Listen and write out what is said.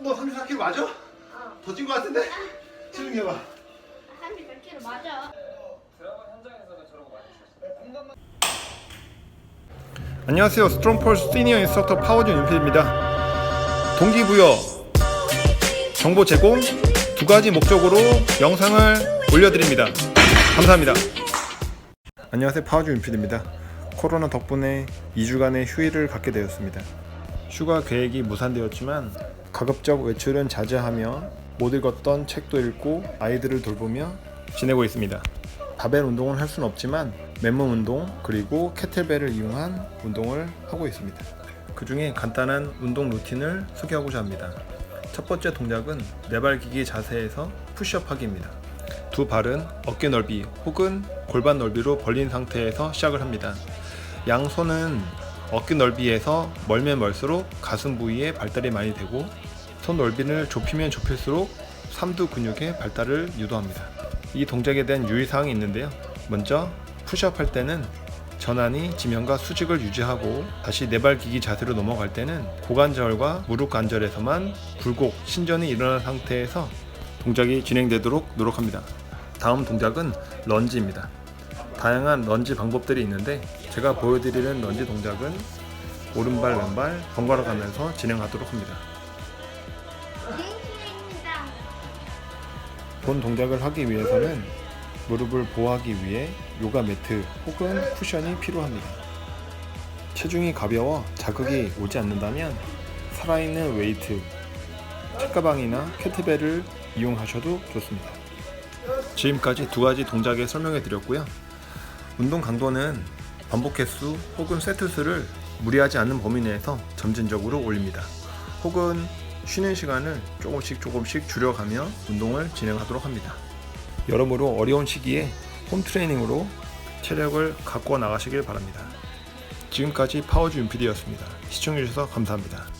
너 34kg 맞아? 어. 더 찐 거 같은데? 측정해봐. 34kg 맞아. 안녕하세요. 스트롱폴스 시니어 인스트럭터 파워준 윤필입니다. 동기부여 정보 제공 두 가지 목적으로 영상을 올려드립니다. 감사합니다. 안녕하세요. 파워준 윤필입니다. 코로나 덕분에 2주간의 휴일을 갖게 되었습니다. 휴가 계획이 무산되었지만 가급적 외출은 자제하며 못 읽었던 책도 읽고 아이들을 돌보며 지내고 있습니다. 바벨 운동을 할 수는 없지만 맨몸 운동 그리고 캐틀벨을 이용한 운동을 하고 있습니다. 그 중에 간단한 운동 루틴을 소개하고자 합니다. 첫 번째 동작은 네발기기 자세에서 푸시업 하기입니다. 두 발은 어깨 넓이 혹은 골반 넓이로 벌린 상태에서 시작을 합니다. 양손은 어깨 넓이에서 멀면 멀수록 가슴 부위에 발달이 많이 되고 손 넓이를 좁히면 좁힐수록 삼두 근육의 발달을 유도합니다. 이 동작에 대한 유의사항이 있는데요. 먼저 푸시업 할 때는 전환이 지면과 수직을 유지하고 다시 네발기기 자세로 넘어갈 때는 고관절과 무릎 관절에서만 굴곡, 신전이 일어난 상태에서 동작이 진행되도록 노력합니다. 다음 동작은 런지입니다. 다양한 런지 방법들이 있는데 제가 보여드리는 런지 동작은 오른발 왼발 번갈아 가면서 진행하도록 합니다. 본 동작을 하기 위해서는 무릎을 보호하기 위해 요가 매트 혹은 쿠션이 필요합니다. 체중이 가벼워 자극이 오지 않는다면 살아있는 웨이트, 책가방이나 캐트벨을 이용하셔도 좋습니다. 지금까지 두 가지 동작에 설명해 드렸고요. 운동 강도는 반복 횟수 혹은 세트 수를 무리하지 않는 범위 내에서 점진적으로 올립니다. 혹은 쉬는 시간을 조금씩 조금씩 줄여가며 운동을 진행하도록 합니다. 여러모로 어려운 시기에 홈 트레이닝으로 체력을 갖고 나가시길 바랍니다. 지금까지 파워즈 윤PD였습니다. 시청해주셔서 감사합니다.